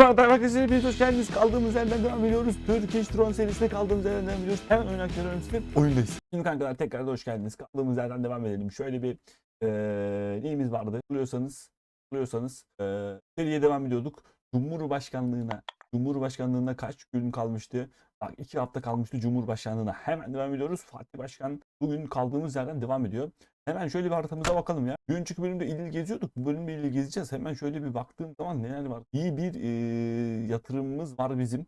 Evet arkadaşlar hepiniz hoş geldiniz. Kaldığımız yerden devam ediyoruz. Turkish Drone serisinde kaldığımız yerden devam ediyoruz. Hemen oynakları öncesi oyundayız. Şimdi kankalar tekrar hoş geldiniz. Kaldığımız yerden devam edelim. Şöyle bir eee neyimiz vardı? Buluyorsanız, buluyorsanız eee seriye devam ediyorduk. Cumhurbaşkanlığına, Cumhurbaşkanlığına kaç gün kalmıştı? Bak iki hafta kalmıştı Cumhurbaşkanlığına. Hemen devam ediyoruz. Fatih Başkan bugün kaldığımız yerden devam ediyor. Hemen şöyle bir haritamıza bakalım ya. Bir önceki bölümde il geziyorduk. Bu bölümde il gezeceğiz. Hemen şöyle bir baktığım zaman neler var. İyi bir e, yatırımımız var bizim.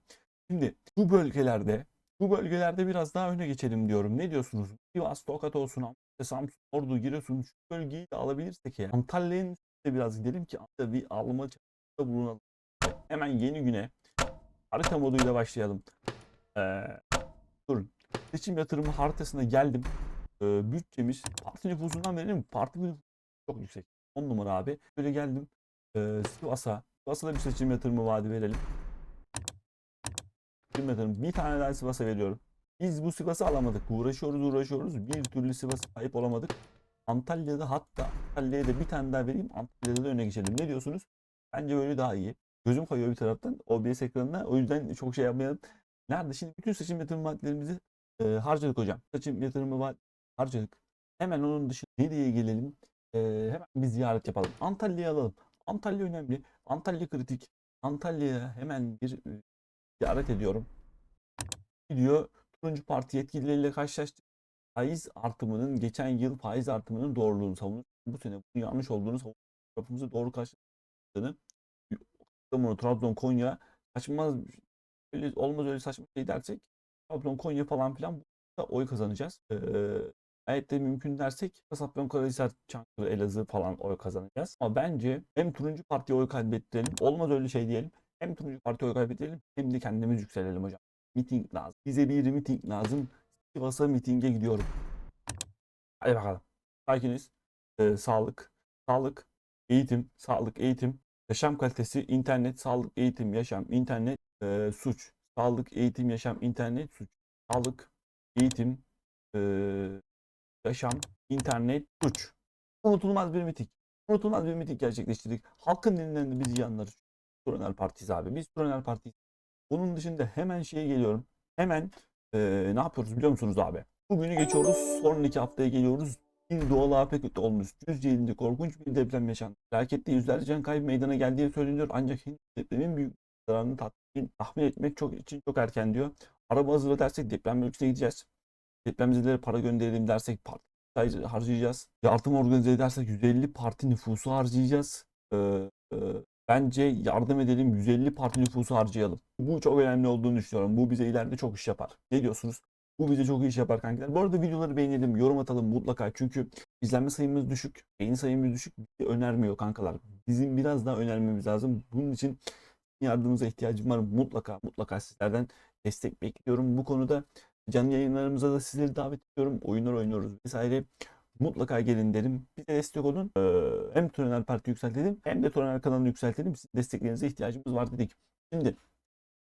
Şimdi bu bölgelerde bu bölgelerde biraz daha öne geçelim diyorum. Ne diyorsunuz? Sivas, Tokat olsun, Amasya, Samsun, Ordu, Giresun şu bölgeyi de alabilirsek ya. Antalya'nın üstüne biraz gidelim ki Antalya bir alma çabasında bulunalım. Hemen yeni güne harita moduyla başlayalım. Ee, durun. Seçim yatırımı haritasına geldim e, bütçemiz parti nüfusundan verelim. Parti nüfusu çok yüksek. 10 numara abi. Böyle geldim. E, Sivas'a. Sivas'a bir seçim yatırımı vaadi verelim. Seçim yatırımı. Bir tane daha Sivas'a veriyorum. Biz bu Sivas'ı alamadık. Uğraşıyoruz uğraşıyoruz. Bir türlü Sivas'a sahip olamadık. Antalya'da hatta Antalya'ya da bir tane daha vereyim. Antalya'da da öne geçelim. Ne diyorsunuz? Bence böyle daha iyi. Gözüm kayıyor bir taraftan. OBS ekranına. O yüzden çok şey yapmayalım. Nerede? Şimdi bütün seçim yatırım vaatlerimizi e, harcadık hocam. Seçim yatırımı vaat harcadık. Hemen onun dışında nereye gelelim? Ee, hemen bir ziyaret yapalım. Antalya'yı alalım. Antalya önemli. Antalya kritik. Antalya'ya hemen bir e, ziyaret ediyorum. Gidiyor. Turuncu Parti yetkilileriyle karşılaştık. Faiz artımının geçen yıl faiz artımının doğruluğunu savunuyor. Bu sene bunun yanlış olduğunu savunuyor. Tarafımızı doğru karşıladığını. Kastamonu, Trabzon, Konya kaçmaz öyle olmaz öyle saçma şey dersek Trabzon, Konya falan filan da oy kazanacağız. Ee, Gayet de mümkün dersek Kasapyon, Karahisar, Çankırı, Elazığ falan oy kazanacağız. Ama bence hem turuncu partiye oy kaybettirelim. Olmaz öyle şey diyelim. Hem turuncu partiye oy kaybettirelim hem de kendimiz yükselelim hocam. Miting lazım. Bize bir miting lazım. Sivas'a mitinge gidiyorum. Hadi bakalım. Sakiniz. Ee, sağlık, sağlık, eğitim, sağlık, eğitim, yaşam kalitesi, internet, sağlık, eğitim, yaşam, internet, e, suç, sağlık, eğitim, yaşam, internet, suç, sağlık, eğitim, e, yaşam, internet, suç. Unutulmaz bir miting. Unutulmaz bir miting gerçekleştirdik. Halkın dilinden de bizi yanları. Turanel Partisi abi. Biz Turanel Partisi. Bunun dışında hemen şeye geliyorum. Hemen eee, ne yapıyoruz biliyor musunuz abi? Bugünü geçiyoruz. Sonraki haftaya geliyoruz. Bir doğal afet olmuş. Düzce'de korkunç bir deprem yaşandı. Felakette yüzlerce can kaybı meydana geldiği söyleniyor. Ancak henüz depremin büyük zararını tahmin etmek çok için çok erken diyor. Araba hazırla dersek deprem bölgesine gideceğiz. Depremzedelere para gönderelim dersek parti harcayacağız. Yardım organize edersek 150 parti nüfusu harcayacağız. Ee, e, bence yardım edelim 150 parti nüfusu harcayalım. Bu çok önemli olduğunu düşünüyorum. Bu bize ileride çok iş yapar. Ne diyorsunuz? Bu bize çok iş yapar kankiler. Bu arada videoları beğenelim, yorum atalım mutlaka. Çünkü izlenme sayımız düşük, beğeni sayımız düşük. Bizi önermiyor kankalar. Bizim biraz daha önermemiz lazım. Bunun için yardımınıza ihtiyacım var. Mutlaka mutlaka sizlerden destek bekliyorum. Bu konuda canlı yayınlarımıza da sizleri davet ediyorum. Oyunlar oynuyoruz vesaire. Mutlaka gelin derim. Bize destek olun. Ee, hem Turanel Parti yükseltelim hem de Turanel kanalını yükseltelim. Sizin desteklerinize ihtiyacımız var dedik. Şimdi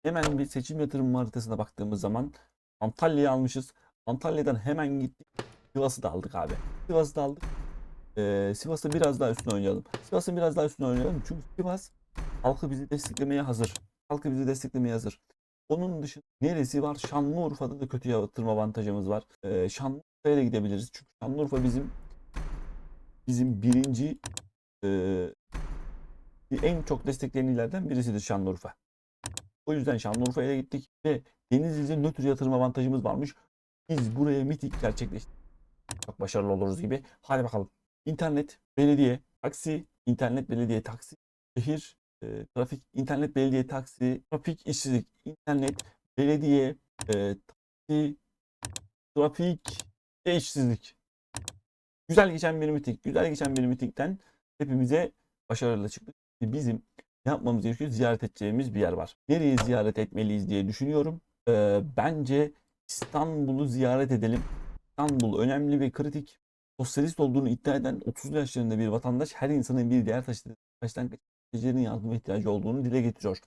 hemen bir seçim yatırım haritasına baktığımız zaman Antalya'yı almışız. Antalya'dan hemen gittik. Sivas'ı da aldık abi. Sivas'ı da aldık. Ee, Sivas'ı biraz daha üstüne oynayalım. Sivas'ı biraz daha üstüne oynayalım. Çünkü Sivas halkı bizi desteklemeye hazır. Halkı bizi desteklemeye hazır. Onun dışında neresi var? Şanlıurfa'da da kötü yatırım avantajımız var. Ee, Şanlıurfa'ya da gidebiliriz. Çünkü Şanlıurfa bizim bizim birinci e, en çok desteklenen illerden birisidir Şanlıurfa. O yüzden Şanlıurfa'ya da gittik ve Denizli'de nötr yatırım avantajımız varmış. Biz buraya miting gerçekleştirdik. Çok başarılı oluruz gibi. Hadi bakalım. İnternet, belediye, taksi, internet, belediye, taksi, şehir, trafik, internet, belediye, taksi, trafik, işsizlik, internet, belediye, e, taksi, trafik ve işsizlik. Güzel geçen bir miting. Güzel geçen bir mitingden hepimize başarılı çıktık. Bizim yapmamız gerekiyor. Ziyaret edeceğimiz bir yer var. Nereye ziyaret etmeliyiz diye düşünüyorum. E, bence İstanbul'u ziyaret edelim. İstanbul önemli ve kritik. Sosyalist olduğunu iddia eden 30 yaşlarında bir vatandaş her insanın bir taşıdığı taştan gazetecilerin yardıma ihtiyacı olduğunu dile getiriyor.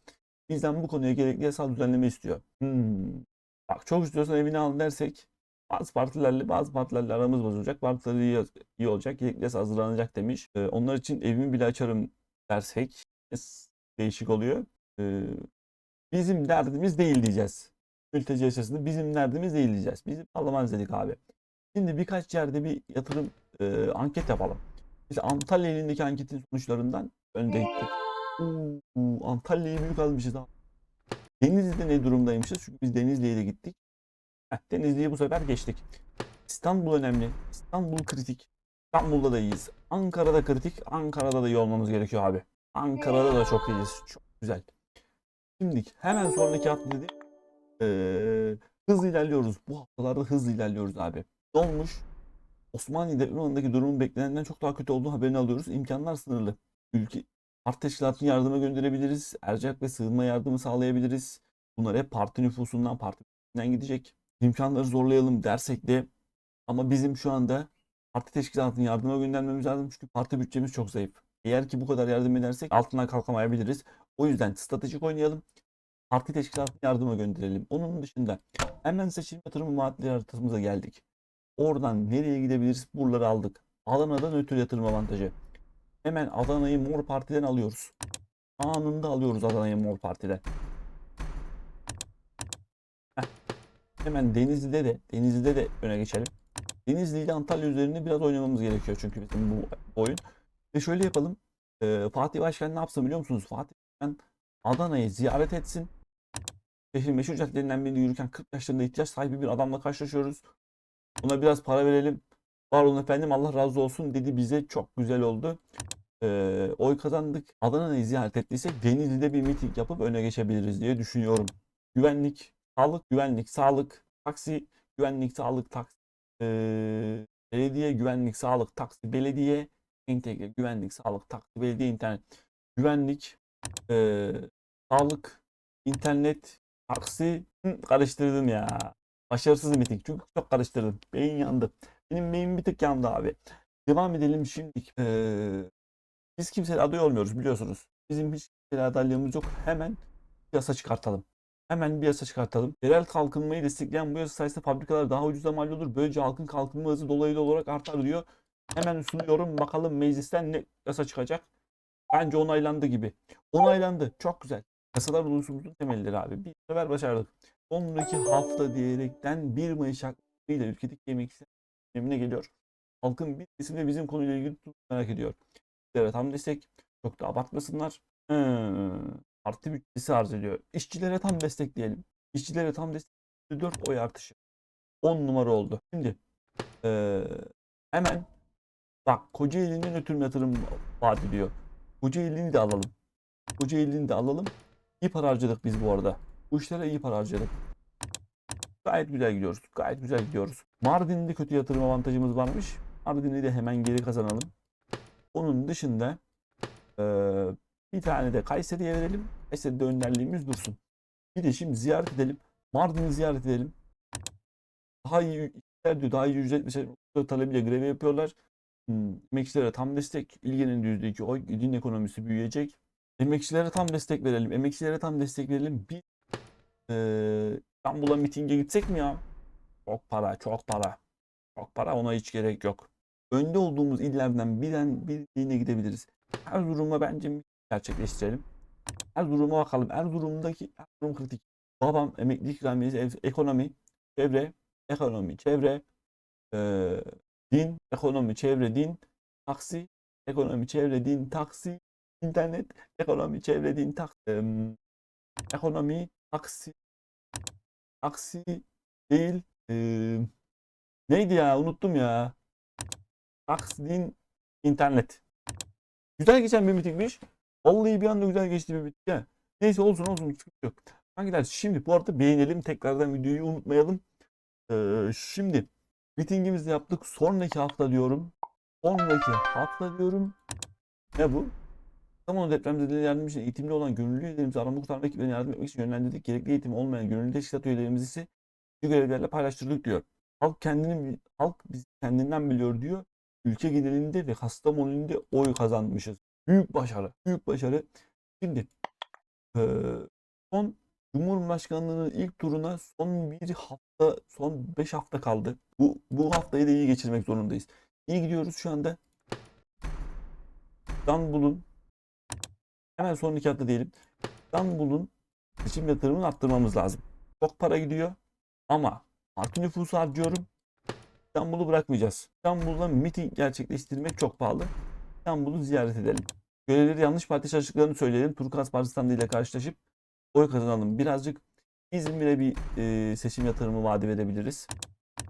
Bizden bu konuya gerekli yasal düzenleme istiyor. Hmm. Bak çok istiyorsan evini al dersek bazı partilerle bazı partilerle aramız bozulacak. Partileri iyi, iyi olacak. Gerekli yasa hazırlanacak demiş. Ee, onlar için evimi bile açarım dersek değişik oluyor. Ee, bizim derdimiz değil diyeceğiz. Mülteci yasasında bizim derdimiz değil diyeceğiz. Bizim alamaz dedik abi. Şimdi birkaç yerde bir yatırım e, anket yapalım. İşte Antalya elindeki anketin sonuçlarından önde gittik. Oo, Antalya'yı büyük almışız abi. Denizli'de ne durumdaymışız? Çünkü biz Denizli'ye de gittik. Heh, Denizli'yi bu sefer geçtik. İstanbul önemli. İstanbul kritik. İstanbul'da da iyiyiz. Ankara'da kritik. Ankara'da da iyi olmamız gerekiyor abi. Ankara'da da çok iyiyiz. Çok güzel. Şimdi hemen sonraki hafta dedi. Ee, hızlı ilerliyoruz. Bu haftalarda hızlı ilerliyoruz abi. Ne olmuş? Osmanlı durumun beklenenden çok daha kötü olduğu haberini alıyoruz. İmkanlar sınırlı. Ülke Harp teşkilatını yardıma gönderebiliriz. Erzak ve sığınma yardımı sağlayabiliriz. Bunlar hep parti nüfusundan, parti gidecek. İmkanları zorlayalım dersek de ama bizim şu anda parti teşkilatını yardıma göndermemiz lazım. Çünkü parti bütçemiz çok zayıf. Eğer ki bu kadar yardım edersek altından kalkamayabiliriz. O yüzden stratejik oynayalım. Parti teşkilatını yardıma gönderelim. Onun dışında hemen seçim yatırım vaatleri haritasımıza geldik. Oradan nereye gidebiliriz? Buraları aldık. Adana'dan ötürü yatırım avantajı. Hemen Adana'yı Mor Parti'den alıyoruz. Anında alıyoruz Adana'yı Mor Parti'den. Hemen Denizli'de de Denizli'de de öne geçelim. Denizli ile Antalya üzerinde biraz oynamamız gerekiyor çünkü bizim bu oyun. Ve şöyle yapalım. Ee, Fatih Başkan ne yapsın biliyor musunuz? Fatih Başkan Adana'yı ziyaret etsin. Şehrin meşhur caddelerinden birinde yürürken 40 yaşlarında ihtiyaç sahibi bir adamla karşılaşıyoruz. Ona biraz para verelim. Var olun efendim Allah razı olsun dedi bize. Çok güzel oldu. Ee, oy kazandık. Adana'yı ziyaret ettiysek Denizli'de bir miting yapıp öne geçebiliriz diye düşünüyorum. Güvenlik, sağlık, güvenlik, sağlık, taksi, güvenlik, sağlık, taksi, ee, belediye, güvenlik, sağlık, taksi, belediye, entegre, güvenlik, sağlık, taksi, belediye, internet, güvenlik, ee, sağlık, internet, taksi, Hı, karıştırdım ya. Başarısız miting çünkü çok karıştırdım. Beyin yandı. Benim beyin bir tık yandı abi. Devam edelim şimdi. Ee, biz kimseyle aday olmuyoruz biliyorsunuz. Bizim hiç kimseyle adaylığımız yok. Hemen bir yasa çıkartalım. Hemen bir yasa çıkartalım. Yerel kalkınmayı destekleyen bu yasa sayesinde fabrikalar daha ucuza mal olur. Böylece halkın kalkınma hızı dolaylı olarak artar diyor. Hemen sunuyorum. Bakalım meclisten ne yasa çıkacak. Bence onaylandı gibi. Onaylandı. Çok güzel. Yasalar ulusumuzun temelleri abi. Bir sefer başardık. Sonraki hafta diyerekten 1 Mayıs şartlarıyla ülkedeki yemek sistemine geliyor. Halkın bir kesimi de bizim konuyla ilgili merak ediyor. İşçilere tam destek. Çok da abartmasınlar. Hmm, artı bütçesi arz ediyor. İşçilere tam destekleyelim. İşçilere tam destek. 4 oy artışı. 10 numara oldu. Şimdi eee, hemen bak Kocaeli'nin ötürüm yatırım vaat ediyor. Kocaeli'ni de alalım. Kocaeli'ni de alalım. İyi para harcadık biz bu arada. Bu işlere iyi para harcadık. Gayet güzel gidiyoruz. Gayet güzel gidiyoruz. Mardin'de kötü yatırım avantajımız varmış. Mardin'i de hemen geri kazanalım. Onun dışında eee, bir tane de Kayseri'ye verelim. Kayseri'de önderliğimiz dursun. Bir de şimdi ziyaret edelim. Mardin'i ziyaret edelim. Daha iyi işler diyor. Daha iyi ücret mesela talebiyle grev yapıyorlar. Hmm, emekçilere tam destek. İlgenin %2 oy. Din ekonomisi büyüyecek. Emekçilere tam destek verelim. Emekçilere tam destek verelim. Bir eee İstanbul'a mitinge gitsek mi ya? Çok para, çok para. Çok para ona hiç gerek yok. Önde olduğumuz illerden biren birine gidebiliriz. Erzurum'a bence miting gerçekleştirelim. Erzurum'a bakalım. Erzurum'daki Erzurum kritik. Babam emekli ikramiyesi, ekonomi, çevre, ekonomi, çevre, eee, din, ekonomi, çevre, din, taksi, ekonomi, çevre, din, taksi, internet, ekonomi, çevre, din, taksi, ekonomi, taksi, taksi değil, em, neydi ya unuttum ya. Taksi, din, internet. Güzel geçen bir mitingmiş. Vallahi bir anda güzel geçti bir miting. ya. Neyse olsun olsun sıkıntı yok. Hangiler? Şimdi bu arada beğenelim. Tekrardan videoyu unutmayalım. Ee, şimdi mitingimizi yaptık. Sonraki hafta diyorum. Sonraki hafta diyorum. Ne bu? Kamu depremzedeler yardım için eğitimli olan gönüllü üyelerimizi arama kurtarma ekiplerine yardım etmek için yönlendirdik. Gerekli eğitim olmayan gönüllü teşkilat üyelerimizi ise bu görevlerle paylaştırdık diyor. Halk kendini halk biz kendinden biliyor diyor. Ülke genelinde ve Kastamonu'nda oy kazanmışız. Büyük başarı. Büyük başarı. Şimdi eee, son Cumhurbaşkanlığının ilk turuna son bir hafta, son 5 hafta kaldı. Bu, bu haftayı da iyi geçirmek zorundayız. İyi gidiyoruz şu anda. İstanbul'un hemen sonraki hafta diyelim. İstanbul'un seçim yatırımını arttırmamız lazım. Çok para gidiyor ama parti nüfusu harcıyorum. İstanbul'u bırakmayacağız. İstanbul'da miting gerçekleştirmek çok pahalı. İstanbul'u ziyaret edelim. Görevleri yanlış parti çalıştıklarını söyleyelim. Turkuaz Parti standıyla karşılaşıp oy kazanalım. Birazcık İzmir'e bir e, seçim yatırımı vaat verebiliriz.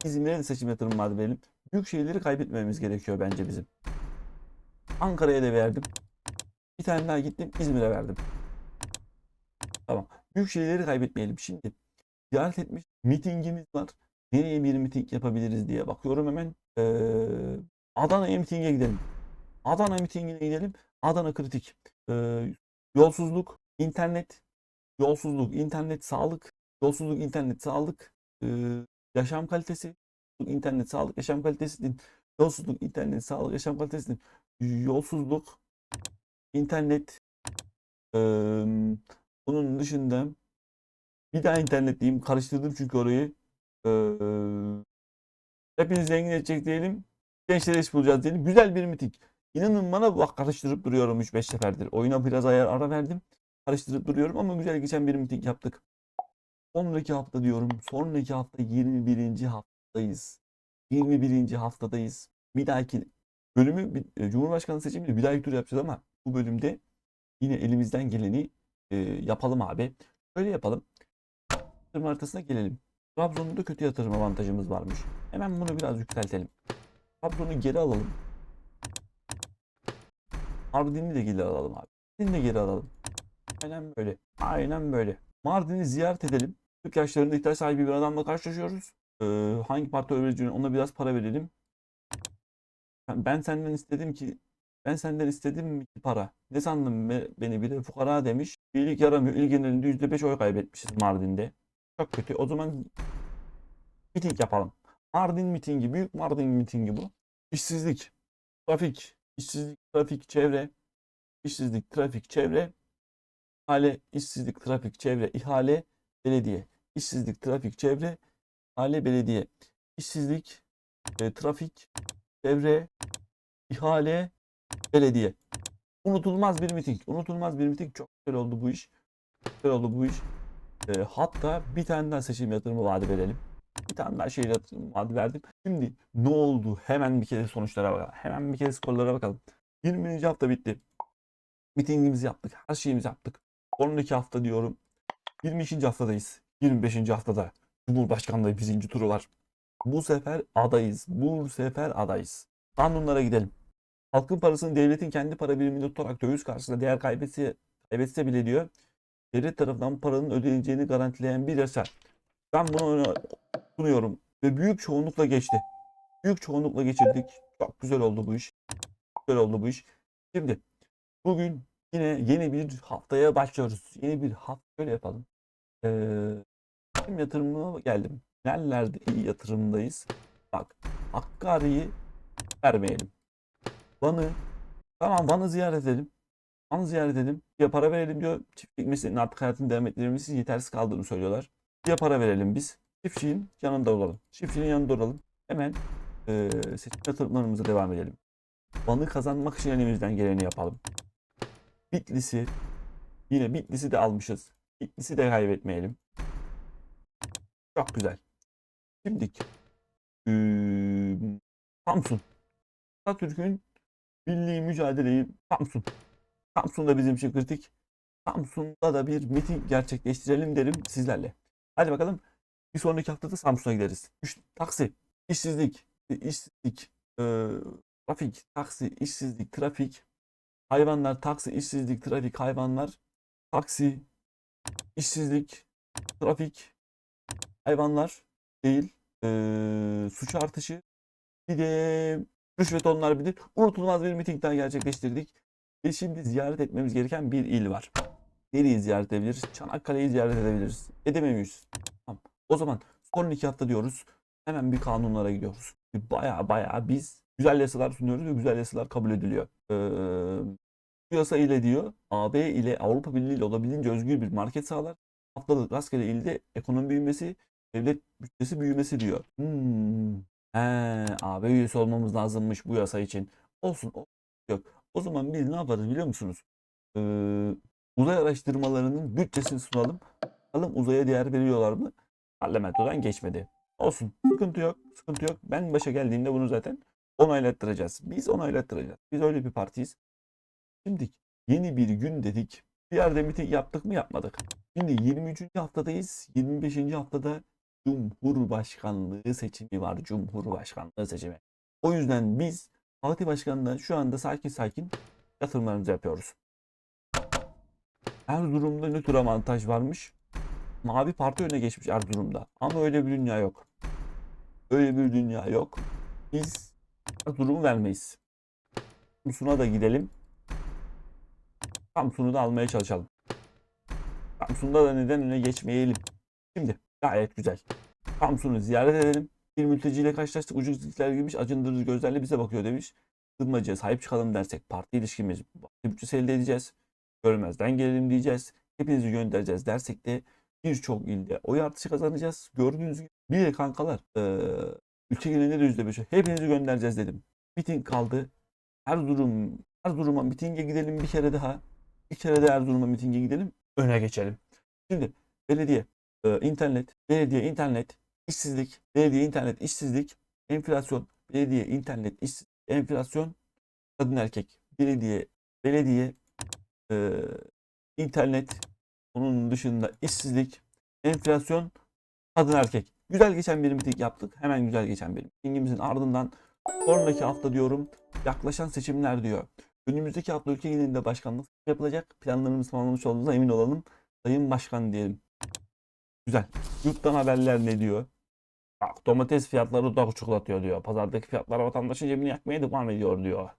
İzmir'e de seçim yatırımı vaat verelim. Büyük şehirleri kaybetmememiz gerekiyor bence bizim. Ankara'ya da verdim. Bir tane daha gittim İzmir'e verdim. Tamam. Büyük şehirleri kaybetmeyelim. Şimdi ziyaret etmiş mitingimiz var. Nereye bir miting yapabiliriz diye bakıyorum hemen. Ee, Adana'ya mitinge gidelim. Adana mitingine gidelim. Adana kritik. Ee, yolsuzluk, internet, yolsuzluk, internet, sağlık, yolsuzluk, internet, sağlık, ee, yaşam kalitesi, internet, sağlık, yaşam kalitesi, yolsuzluk, internet, sağlık, yaşam kalitesi, yolsuzluk, internet, ee, bunun dışında bir daha internet diyeyim. Karıştırdım çünkü orayı. Ee, hepiniz zengin edecek diyelim. Gençlere iş bulacağız diyelim. Güzel bir miting. İnanın bana bak karıştırıp duruyorum 3-5 seferdir. Oyuna biraz ayar ara verdim. Karıştırıp duruyorum ama güzel geçen bir miting yaptık. Sonraki hafta diyorum. Sonraki hafta 21. haftadayız. 21. haftadayız. Bir dahaki bölümü e, Cumhurbaşkanı seçiminde bir dahaki tur yapacağız ama bu bölümde yine elimizden geleni e, yapalım abi. Öyle yapalım. Yatırım haritasına gelelim. Trabzon'da da kötü yatırım avantajımız varmış. Hemen bunu biraz yükseltelim. Trabzon'u geri alalım. Mardin'i de geri alalım abi. Mardin'i de geri alalım. Aynen böyle. Aynen böyle. Mardin'i ziyaret edelim. 40 yaşlarında ihtiyaç sahibi bir adamla karşılaşıyoruz. Ee, hangi parti öğrencinin ona biraz para verelim. Ben senden istedim ki ben senden istedim ki para. Ne sandın be- beni biri fukara demiş. İyilik yaramıyor. İl genelinde %5 oy kaybetmişiz Mardin'de. Çok kötü. O zaman miting yapalım. Mardin mitingi. Büyük Mardin mitingi bu. İşsizlik, trafik, işsizlik, trafik, çevre, işsizlik, trafik, çevre, ihale, işsizlik, trafik, çevre, ihale, belediye. İşsizlik, trafik, çevre, ihale, belediye. İşsizlik, e, trafik, çevre, ihale, belediye. Unutulmaz bir miting. Unutulmaz bir miting. Çok güzel oldu bu iş. Güzel oldu bu iş. E, hatta bir tane daha seçim yatırımı vaadi verelim. Bir tane daha şehir yatırımı vaadi verdim. Şimdi ne oldu? Hemen bir kere sonuçlara bakalım. Hemen bir kere skorlara bakalım. 20. hafta bitti. Mitingimizi yaptık. Her şeyimizi yaptık. Sonraki hafta diyorum. 22. haftadayız. 25. haftada Cumhurbaşkanlığı birinci turu var. Bu sefer adayız. Bu sefer adayız. Kanunlara gidelim. Halkın parasını devletin kendi para biriminde tutarak döviz karşısında değer kaybetse, kaybetse bile diyor. Devlet tarafından paranın ödeneceğini garantileyen bir yasa. Ben bunu sunuyorum ve büyük çoğunlukla geçti. Büyük çoğunlukla geçirdik. Çok güzel oldu bu iş. Güzel oldu bu iş. Şimdi bugün yine yeni bir haftaya başlıyoruz. Yeni bir hafta şöyle yapalım. Ee, yatırımına geldim. Nerelerde iyi yatırımdayız? Bak Hakkari'yi vermeyelim. Van'ı tamam Van'ı ziyaret edelim. Van'ı ziyaret edelim. Ya para verelim diyor. Çiftlik mesleğinin artık hayatını devam ettirmemiz için yetersiz kaldığını söylüyorlar. Ya para verelim biz. Çiftçinin yanında olalım. Çiftçinin yanında olalım. Hemen eee seçim yatırımlarımıza devam edelim. Van'ı kazanmak için elimizden geleni yapalım. Bitlis'i yine Bitlis'i de almışız. Bitlis'i de kaybetmeyelim. Çok güzel. Şimdi eee, Samsun. Atatürk'ün milli mücadeleyi Samsun. Samsun'da bizim için kritik. Samsun'da da bir miting gerçekleştirelim derim sizlerle. Hadi bakalım. Bir sonraki haftada Samsun'a gideriz. Üç, taksi, işsizlik, işsizlik, e, trafik, taksi, işsizlik, trafik, hayvanlar, taksi, işsizlik, trafik, hayvanlar, taksi, işsizlik, trafik, hayvanlar değil, e, suç artışı, bir de rüşvet onlar bilir. Unutulmaz bir miting daha gerçekleştirdik. Ve şimdi ziyaret etmemiz gereken bir il var. Nereyi ziyaret edebiliriz? Çanakkale'yi ziyaret edebiliriz. Edemiyoruz. Tamam. O zaman son iki hafta diyoruz. Hemen bir kanunlara gidiyoruz. Baya baya biz güzel yasalar sunuyoruz ve güzel yasalar kabul ediliyor. Ee, bu yasa ile diyor AB ile Avrupa Birliği ile olabildiğince özgür bir market sağlar. Haftalık rastgele ilde ekonomi büyümesi, devlet bütçesi büyümesi diyor. Hmm. He, AB üyesi olmamız lazımmış bu yasa için. Olsun. o- Yok. O zaman biz ne yaparız biliyor musunuz? Ee, Uzay araştırmalarının bütçesini sunalım. Bakalım uzaya değer veriyorlar mı? Parlamentodan geçmedi. Olsun. Sıkıntı yok. Sıkıntı yok. Ben başa geldiğimde bunu zaten onaylattıracağız. Biz onaylattıracağız. Biz öyle bir partiyiz. Şimdi yeni bir gün dedik. Bir yerde miting yaptık mı yapmadık. Şimdi 23. haftadayız. 25. haftada Cumhurbaşkanlığı seçimi var. Cumhurbaşkanlığı seçimi. O yüzden biz Fatih Başkan'la şu anda sakin sakin yatırımlarımızı yapıyoruz. Erzurum'da ne tür avantaj varmış? Mavi Parti öne geçmiş Erzurum'da. Ama öyle bir dünya yok. Öyle bir dünya yok. Biz Erzurum'u vermeyiz. Samsun'a da gidelim. Samsun'u da almaya çalışalım. Samsun'da da neden öne geçmeyelim. Şimdi gayet güzel. Samsun'u ziyaret edelim. Bir mülteciyle karşılaştık. Ucuz dilekler girmiş. Acındırıcı gözlerle bize bakıyor demiş. Sığınmacıya sahip çıkalım dersek parti ilişkimiz bütçesi elde edeceğiz. Görmezden gelelim diyeceğiz. Hepinizi göndereceğiz dersek de birçok ilde oy artışı kazanacağız. Gördüğünüz gibi bir de kankalar eee ülke genelinde de yüzde beş. Hepinizi göndereceğiz dedim. Miting kaldı. Erzurum, Erzurum'a mitinge gidelim bir kere daha. Bir kere de Erzurum'a mitinge gidelim. Öne geçelim. Şimdi belediye, e, internet, belediye, internet, işsizlik, belediye, internet, işsizlik, enflasyon, belediye, internet, işsizlik, enflasyon, kadın erkek, belediye, belediye, e, internet, onun dışında işsizlik, enflasyon, kadın erkek. Güzel geçen bir miting yaptık. Hemen güzel geçen bir mitingimizin ardından sonraki hafta diyorum yaklaşan seçimler diyor. Önümüzdeki hafta ülke genelinde başkanlık yapılacak. Planlarımız tamamlamış olduğuna emin olalım. Sayın Başkan diyelim. Güzel. Yurttan haberler ne diyor? Bak domates fiyatları dudak uçuklatıyor diyor. Pazardaki fiyatlar vatandaşın cebini yakmaya devam ediyor diyor.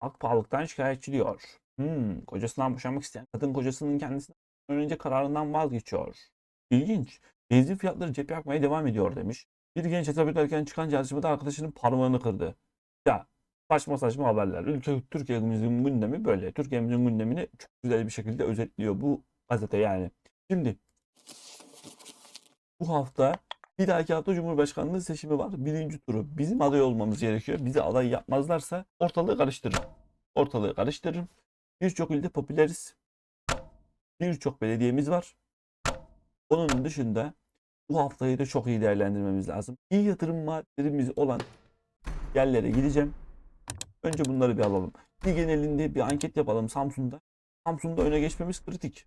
Halk pahalılıktan şikayetçi diyor. Hmm, kocasından boşanmak isteyen kadın kocasının kendisinden önce kararından vazgeçiyor. İlginç. Benzin fiyatları cep yakmaya devam ediyor demiş. Bir genç hesap ederken çıkan çalışmada arkadaşının parmağını kırdı. Ya saçma saçma haberler. Ülke Türkiye'mizin gündemi böyle. Türkiye'mizin gündemini çok güzel bir şekilde özetliyor bu gazete yani. Şimdi bu hafta bir dahaki hafta Cumhurbaşkanlığı seçimi var. Birinci turu. Bizim aday olmamız gerekiyor. Bizi aday yapmazlarsa ortalığı karıştırırım. Ortalığı karıştırırım. Birçok ilde popüleriz. Birçok belediyemiz var. Onun dışında bu haftayı da çok iyi değerlendirmemiz lazım. İyi yatırım vaatlerimiz olan yerlere gideceğim. Önce bunları bir alalım. Bir genelinde bir anket yapalım Samsun'da. Samsun'da öne geçmemiz kritik.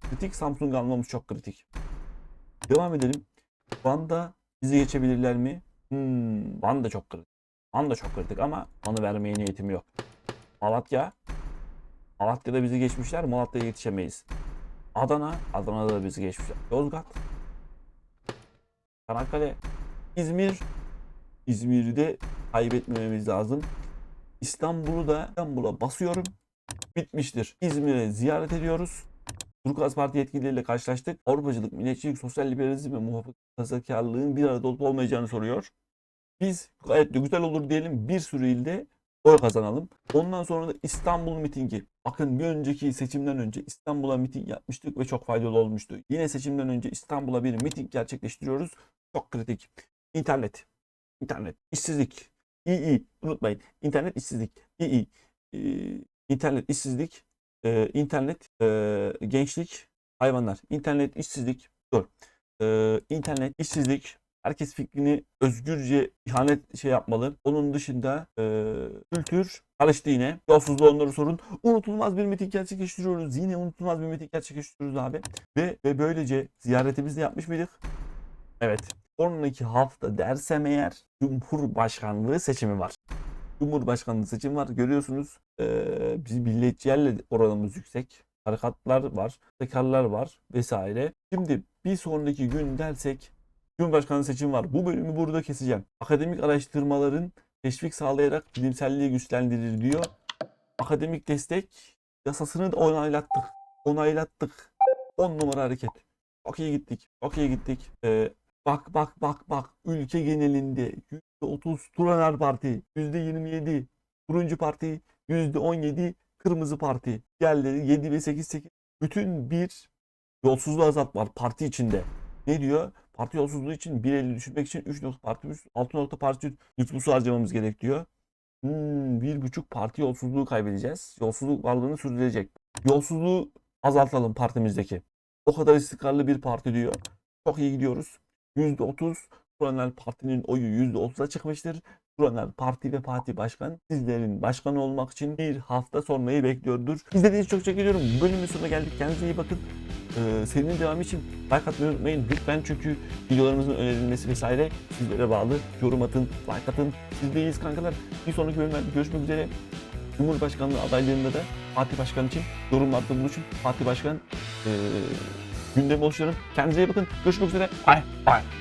Kritik Samsung almamız çok kritik. Devam edelim. Van'da bizi geçebilirler mi? Hmm, Van da çok kritik. Van da çok kritik ama Van'ı vermeye niyetim yok. Malatya. Malatya'da bizi geçmişler. Malatya'ya yetişemeyiz. Adana. Adana'da da bizi geçmişler. Yozgat. Çanakkale. İzmir. İzmir'de kaybetmememiz lazım. İstanbul'u da İstanbul'a basıyorum. Bitmiştir. İzmir'e ziyaret ediyoruz. Turkuaz Parti yetkilileriyle karşılaştık. Avrupacılık, milliyetçilik, sosyal liberalizm ve muhafazakarlığın bir arada olup olmayacağını soruyor. Biz gayet de güzel olur diyelim. Bir sürü ilde oy kazanalım. Ondan sonra da İstanbul mitingi. Bakın bir önceki seçimden önce İstanbul'a miting yapmıştık ve çok faydalı olmuştu. Yine seçimden önce İstanbul'a bir miting gerçekleştiriyoruz. Çok kritik. İnternet. İnternet. işsizlik. İyi iyi. Unutmayın. İnternet işsizlik. İyi iyi. Ee, internet işsizlik. Ee, internet ee, gençlik. Hayvanlar. İnternet işsizlik. Dur. Ee, internet işsizlik. Herkes fikrini özgürce ihanet şey yapmalı. Onun dışında e, kültür karıştı yine. Yolsuzluğu onları sorun. Unutulmaz bir miting gerçekleştiriyoruz. Yine unutulmaz bir miting gerçekleştiriyoruz abi. Ve, ve böylece ziyaretimizi yapmış mıydık? Evet. Sonraki hafta dersem eğer Cumhurbaşkanlığı seçimi var. Cumhurbaşkanlığı seçimi var. Görüyorsunuz e, biz milliyetçilerle oranımız yüksek. Tarikatlar var, tekarlar var vesaire. Şimdi bir sonraki gün dersek Cumhurbaşkanlığı seçimi var. Bu bölümü burada keseceğim. Akademik araştırmaların teşvik sağlayarak bilimselliği güçlendirir diyor. Akademik destek yasasını da onaylattık. Onaylattık. 10 numara hareket. Çok gittik. Çok gittik. Ee, bak bak bak bak. Ülke genelinde %30 Turaner Parti, %27 Turuncu Parti, %17 Kırmızı Parti. Diğerleri 7 ve 8 8. Bütün bir yolsuzluğu azalt var parti içinde. Ne diyor? Parti yolsuzluğu için 1.50 düşürmek için 3 nokta parti 6 nokta parti nüfusu harcamamız gerek diyor. Hmm, bir buçuk parti yolsuzluğu kaybedeceğiz. Yolsuzluk varlığını sürdürecek. Yolsuzluğu azaltalım partimizdeki. O kadar istikrarlı bir parti diyor. Çok iyi gidiyoruz. %30 Turanel Parti'nin oyu %30'a çıkmıştır. Turanel Parti ve Parti Başkan sizlerin başkanı olmak için bir hafta sonrayı bekliyordur. İzlediğiniz çok teşekkür ediyorum. Bölümün sonuna geldik. Kendinize iyi bakın. Ee, serinin devamı için like atmayı unutmayın. Lütfen çünkü videolarımızın önerilmesi vesaire sizlere bağlı. Yorum atın, like atın. Sizdeyiz kankalar. Bir sonraki bölümlerde görüşmek üzere. Cumhurbaşkanlığı adaylığında da parti başkanı için yorumlarda buluşun. Parti başkan ee, gündemi oluşturun. Kendinize iyi bakın. Görüşmek üzere. Bye. Bye.